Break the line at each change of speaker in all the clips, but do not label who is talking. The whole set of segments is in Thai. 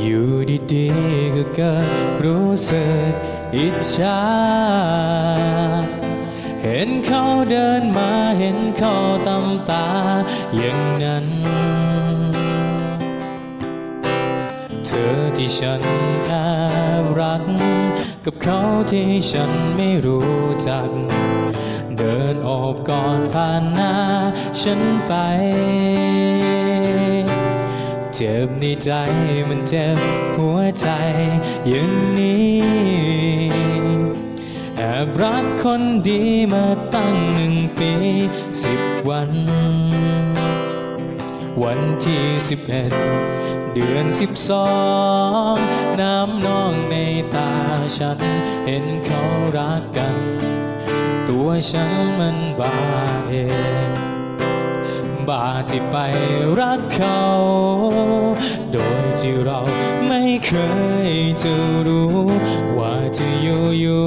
อยู่ดีๆก็เกิดรู้สึกอิจฉา เห็นเขาเดินมาเห็นเขาตำตาอย่างนั้น เธอที่ฉันแอบรัก กับเขาที่ฉันไม่รู้จัก เดินโอบกอดผ่านหน้าฉันไป เจ็บในใจมันเจ็บหัวใจอย่างนี้แอบรักคนดีมาตั้งหนึ่งปีสิบวัน วันที่สิบเอ็ดเดือนสิบสองน้ำนองในตาฉัน เห็นเขารักกัน ตัวฉันมันบ้าเอง บาที่ไปรักเขา โดยที่เราไม่เคยจะรู้ว่าจะอยู่อยู่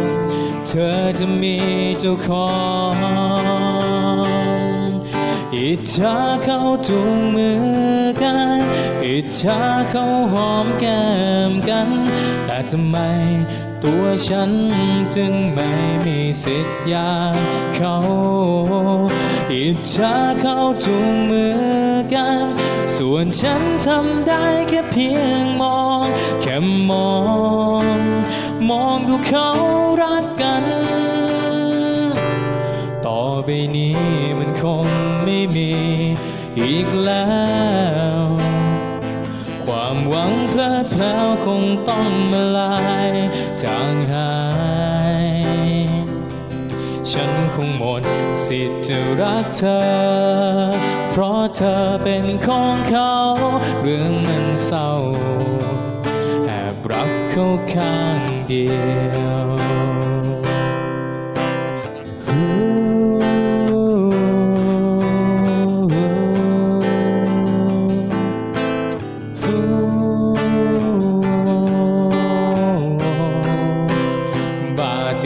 ๆเธอจะมีเจ้าของอิจฉาเขาจูงมือกัน อิจฉาเขาหอมแก้มกัน แต่ทำไมตัวฉันจึงไม่มีสิทธิ์อย่างเขา อิจฉาเข้าจูงมือกัน ส่วนฉันทำได้แค่เพียงมอง แค่มอง มองดูเขารักกัน ต่อไปนี้มันคงไม่มีอีกแล้ว ความหวังเพลิดเพลาคงต้องมาลายจาง ฉันคงหมดสิทธิ์จะรักเธอ เพราะเธอเป็นของเขา เรื่องมันเศร้าแอบรักเขาข้างเดียว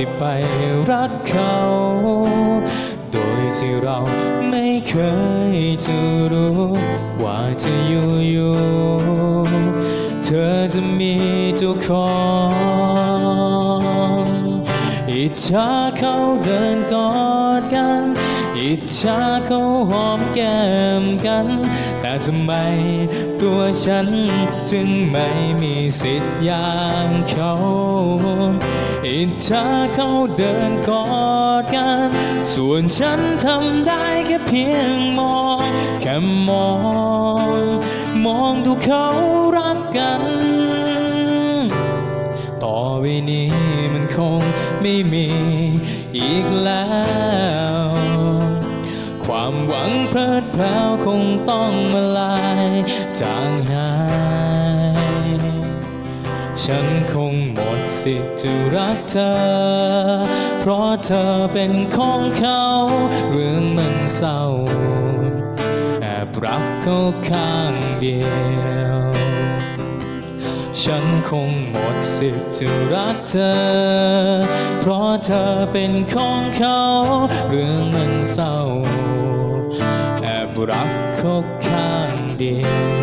ที่ไปรักเขา โดยที่เราไม่เคยจะรู้ ว่าจะอยู่อยู่ๆเธอจะมีเจ้าของ อิจฉาเขาเดินกอดกัน อิจฉาเขาหอมแก้มกัน แต่ทำไมตัวฉันจึงไม่มีสิทธิ์อย่างเขาอิจฉาเขาเดินกอดกัน ส่วนฉันทำได้แค่เพียงมองแค่มอง มองดูเขารักกัน ต่อไปนี้มันคง ไม่มีอีกแล้ว ความหวังเพลิดเพลาคงต้องมาลายจางหาย ฉันคงหมดสิทธิ์จะรักเธอ เพราะเธอเป็นของเขา เรื่องมันเศร้าแอบรักเขาข้างเดียว ฉันคงหมดสิทธิ์จะรักเธอ เพราะเธอเป็นของเขา เรื่องมันเศร้าแอบรักเขาข้างเดียว